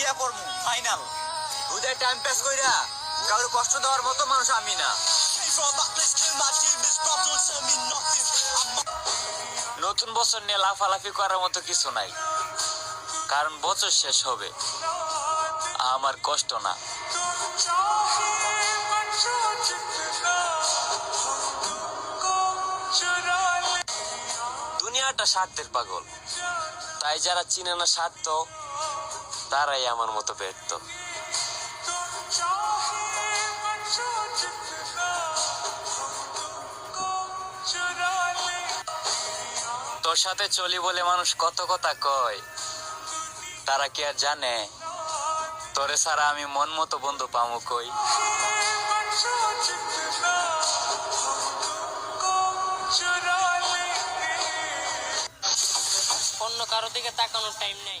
বিয়া করব, ফাইনাল। ওদের টাইম পাস কইরা কারোর কষ্ট দেওয়ার মতো মানুষ আমি না। নতুন বছর নিয়ে লাফালাফি করার মতো কিছু নাই, কারণ বছর শেষ হবে। আমার কষ্ট না। দুনিয়াটা স্বার্থের পাগল। তাই যারা চিনে না স্বার্থ তারাই আমার মতো ব্যর্থ। তোর সাথে চলি বলে মানুষ কত কথা কয়, তারা কি আর জানে? তোরে ছাড়া আমি মন মতো বন্ধু পামু কই? অন্য কারও দিকে তাকানোর টাইম নেই।